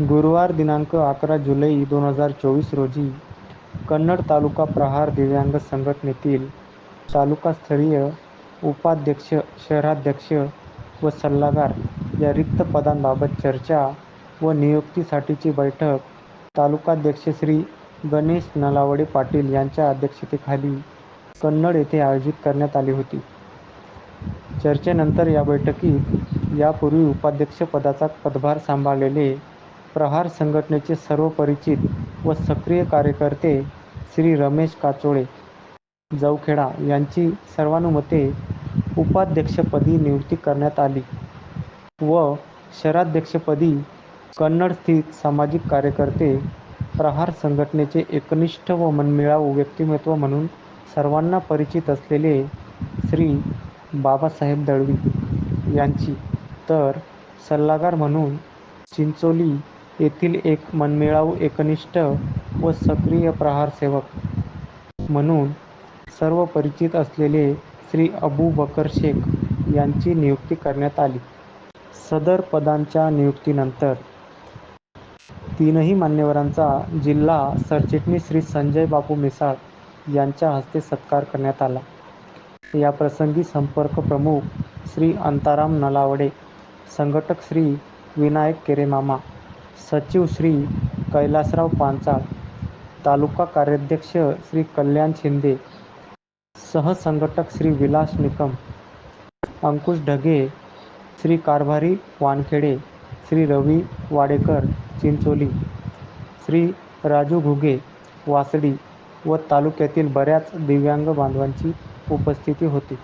गुरुवार दिनांक अकरा जुलै दोन हजार चोवीस रोजी कन्नड तालुका प्रहार दिव्यांग संघटनेतील तालुकास्तरीय उपाध्यक्ष शहराध्यक्ष व सल्लागार या रिक्त पदांबाबत चर्चा व नियुक्तीसाठीची बैठक तालुकाध्यक्ष श्री गणेश नलावडे पाटील यांच्या अध्यक्षतेखाली कन्नड येथे आयोजित करण्यात आली होती. चर्चेनंतर या बैठकीत यापूर्वी उपाध्यक्ष पदाचा पदभार सांभाळलेले प्रहार संघटनेचे सर्व परिचित व सक्रिय कार्यकर्ते श्री रमेश काचोळे जवखेडा यांची सर्वानुमते उपाध्यक्षपदी नियुक्ती करण्यात आली व शहराध्यक्षपदी कन्नड स्थित सामाजिक कार्यकर्ते, प्रहार संघटनेचे एकनिष्ठ व मनमिळावू व्यक्तिमत्व म्हणून सर्वांना परिचित असलेले श्री. बाबासाहेब दळवी यांची तर सल्लागार म्हणून चिंचोली येथील एक मनमिळाऊ एकनिष्ठ व सक्रिय प्रहारसेवक म्हणून सर्व परिचित असलेले श्री. अबू बकर शेख यांची नियुक्ती करण्यात आली. सदर पदांच्या नियुक्तीनंतर तीनही मान्यवरांचा जिल्हा सरचिटणीस श्री. संजय बापू मिसाळ यांच्या हस्ते सत्कार करण्यात आला. या प्रसंगी संपर्क प्रमुख श्री. अंताराम नलावडे, संघटक श्री. विनायक केरेमामा, सचिव श्री. कैलासराव पांचाळ, तालुका कार्याध्यक्ष श्री. कल्याण शिंदे, सहसंघटक श्री. विलास निकम, अंकुश ढगे, श्री. कारभारी वानखेडे, श्री. रवी वाडेकर चिंचोली, श्री. राजू घुगे वासडी व तालुक्यातील बऱ्याच दिव्यांग बांधवांची उपस्थिती होती.